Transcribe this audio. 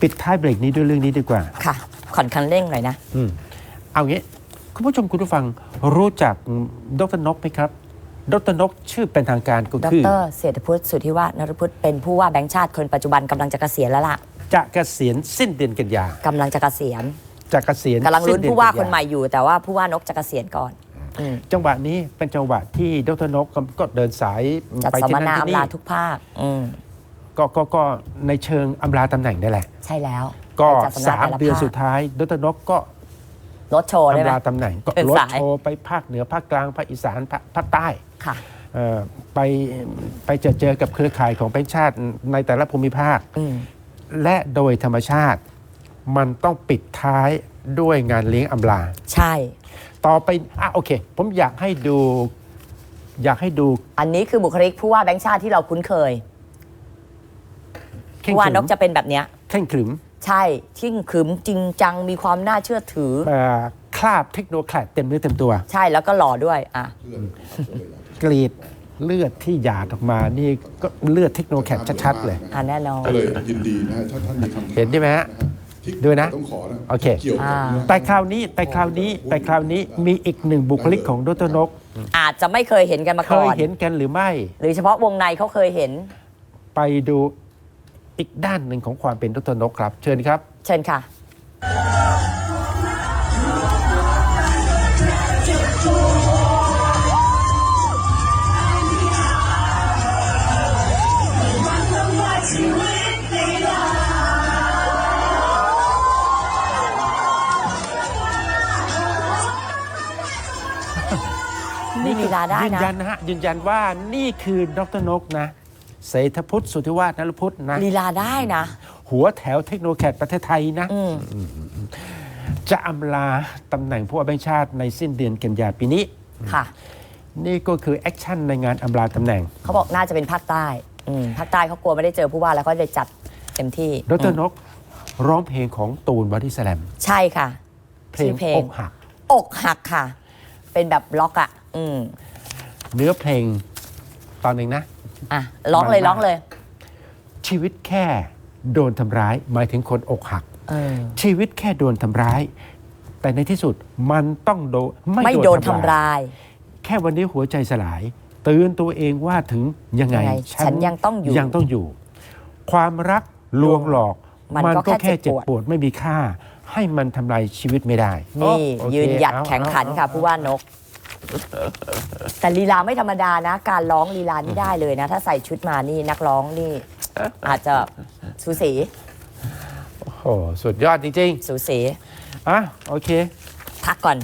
ปิดท้ายเบรกนี้ด้วยเรื่องนี้ดีกว่า ค่ะขอนคันเร่งหน่อยนะ อืมเอางี้คุณผู้ชมคุณผู้ฟังรู้จักดรนกไหมครับ ดรนกชื่อเป็นทางการก็ดคือ รเศรษฐพุทธสุทธิวาฒนรพุทธเป็นผู้ว่าแบงค์ชาติคนปัจจุบันกำลังจะเกษียณแล้วล่ะจะเกษียณสิ้นเดือนกันยากำลังจะเกษียณจะเกษียณกำลังลุ้นสิ้เดือผู้ว่ากัยคนใหม่อยู่ แต่ว่าผู้ว่านกจะเกษียณก่อนอืมจังหวะนี้เป็นจังหวะที่ดรนกก็เดินสายจัดไปสัมที่มนั่นนาที่อำนี่ลาทุกภาคอืม ก็ก็ก็ในเชิงอำลาตำแหน่งนี่แหละ ใช่แล้วก็ไปจัดสัมมนาสามแต่ละเดือนภาคสุดท้ายดรนกก็รถโชว์ได้ไหม อำลาตำแหน่งก็เป็นรถสาย โชว์ไปภาคเหนือภาคกลางภาคอีสานภาคภาคใต้ค่ะ เอ่อไปไปเจอเจอกับเครือข่ายของแบงค์ชาติในแต่ละภูมิภาค อืม และโดยธรรมชาติมันต้องปิดท้ายด้วยงานเลี้ยงอำลา ใช่ ต่อไปอะโอเค ผมอยากให้ดู อยากให้ดูอันนี้คือบุคลิกผู้ว่าแบงค์ชาติที่เราคุ้นเคย เข่งผู้ว่าขรึนมกจะเป็นแบบเนี้ยเข่งขรึมใช่ทิ้งขรึมจริงจังมีความน่าเชื่อถือเอ่อคราบเทคโนแคลดเต็มเนื้อเต็มตัว ใช่แล้วก็หล่อด้วยอะกรีดเลือดที่หยาดออกมานี่ก็เลือดเทคโนแคลดชัดๆเลย อะแน่นอน ก็เลยยินดีนะฮะถ้าท่านมีคำถามเห็นใช่ไหมฮะที่ดูนะต้องขอนะโอเคเกี่ยวกับอ่าเรื่อง แต่คราวนี้แต่คราวนี้แต่คราวนี้มีอีกหนึ่งบุคลิกของดรนก อาจจะไม่เคยเห็นกันมาเคก่อยน เห็นกันหรือไม่ หรือเฉพาะวงในเขาเคยเห็น ไปดู อีกด้านหนึ่งของความเป็นดรนกครับ เชิญครับ เชิญค่ะ นี่ลีลาได้ยืนนะ ยันนะฮะยืนยันว่านี่คือดรนกนะ เศรษฐพุทธสุทธิวาฒนรพุทธนะลีลาได้นะ หัวแถวเทคโนแคดประเทศไทยนะอืมจะอำลาตำแหน่งผู้ว่าแบงค์ชาติในสิ้นเดือนกันยายนปีนี้ ค่ะ นี่ก็คือแอคชั่นในงานอำลาตำแหน่ง เขาบอกน่าจะเป็นภาคใต้อืมภาคใต้เขากลัวไม่ได้เจอผู้ว่าแล้วก็เลยจัดเต็มที่ดรอืมนกร้องเพลงของตูนบอดี้สแลมใช่ค่ะ เพลงชื่อเพลองกหัก อกหักค่ะ เป็นแบบล็อกอะอืมเนื้อเพลงตอนหนึ่งนะ อะร้องเลยมันมากร้องเลย ชีวิตแค่โดนทำร้าย หมายถึงคนอกหัก เออ ชีวิตแค่โดนทำร้าย แต่ในที่สุดมันต้องโดนไม่โดนทำร้าย แค่วันนี้หัวใจสลายเตือนตัวเองว่าถึงยังไงยังไงฉันยังต้องอยู่ยังต้องอยู่ ความรักลวงหลอกมันก็แค่เจ็เจ็บบปปวดวดไม่มีค่า ให้มันทำลายชีวิตไม่ได้นี่ โอเคยืนหยัดเอาแข็งขันค่ะเอาผู้ว่านก แต่ลีลาไม่ธรรมดานะ การร้องลีลานี่ได้เลยนะ ถ้าใส่ชุดมานี่นักร้องนี่ อาจจะสูสีโอ้โหสุดยอดจริงสูสีๆอะโอเค พักก่อน